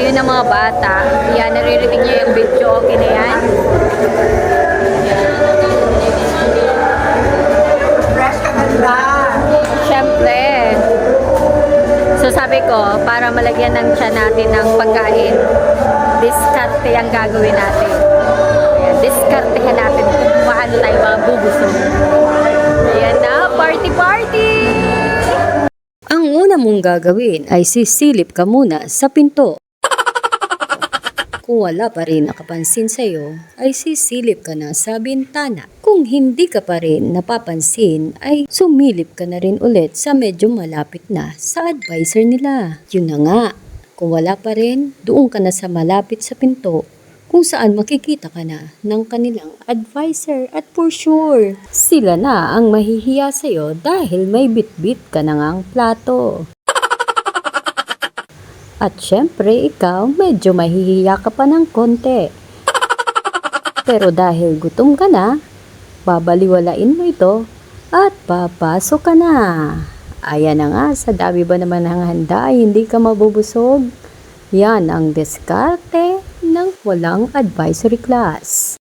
ngayon ng mga bata. Yan, naririnig niyo yung video. Okay na yan? Fresh ka ganda. Siyempre. So sabi ko, para malagyan ng tiyan natin ng pagkain, diskarte ang gagawin natin. Ayan, diskartehan natin kung paano tayo mabubusog. Ayan na, party party! Ang una mong gagawin ay sisilip ka muna sa pinto. Kung wala pa rin nakapansin sa'yo, ay sisilip ka na sa bintana. Kung hindi ka pa rin napapansin, ay sumilip ka na rin ulit sa medyo malapit na sa advisor nila. Yun na nga, kung wala pa rin, doon ka na sa malapit sa pinto kung saan makikita ka na ng kanilang advisor at for sure, sila na ang mahihiya sa'yo dahil may bitbit ka na ngang plato. At syempre, ikaw medyo mahihiya ka pa ng konti. Pero dahil gutom ka na, babaliwalain mo ito at papasok ka na. Ayan na nga, sa dami ba naman ng handa hindi ka mabubusog? Yan ang diskarte ng walang advisory class.